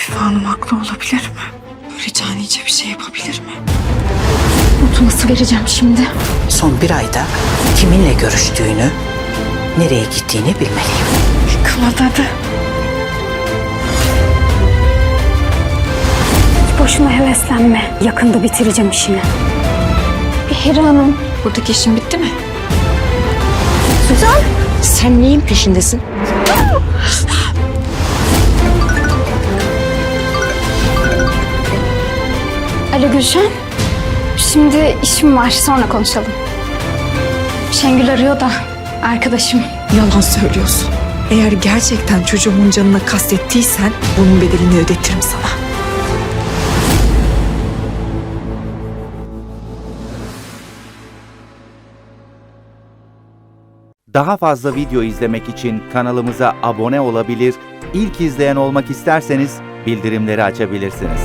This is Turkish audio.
Afife Hanım haklı olabilir mi? Böyle canice bir şey yapabilir mi? Notu nasıl vereceğim şimdi? Son bir ayda kiminle görüştüğünü, nereye gittiğini bilmeliyim. Kımıldadı. Boşuna heveslenme. Yakında bitireceğim işini. Behira Hanım. Buradaki işin bitti mi? Sen neyin peşindesin? Alo Gülşen. Şimdi işim var. Sonra konuşalım. Şengül arıyor da. Arkadaşım. Yalan söylüyorsun. Eğer gerçekten çocuğumun canına kastettiysen bunun bedelini ödetirim sana. Daha fazla video izlemek için kanalımıza abone olabilir, ilk izleyen olmak isterseniz bildirimleri açabilirsiniz.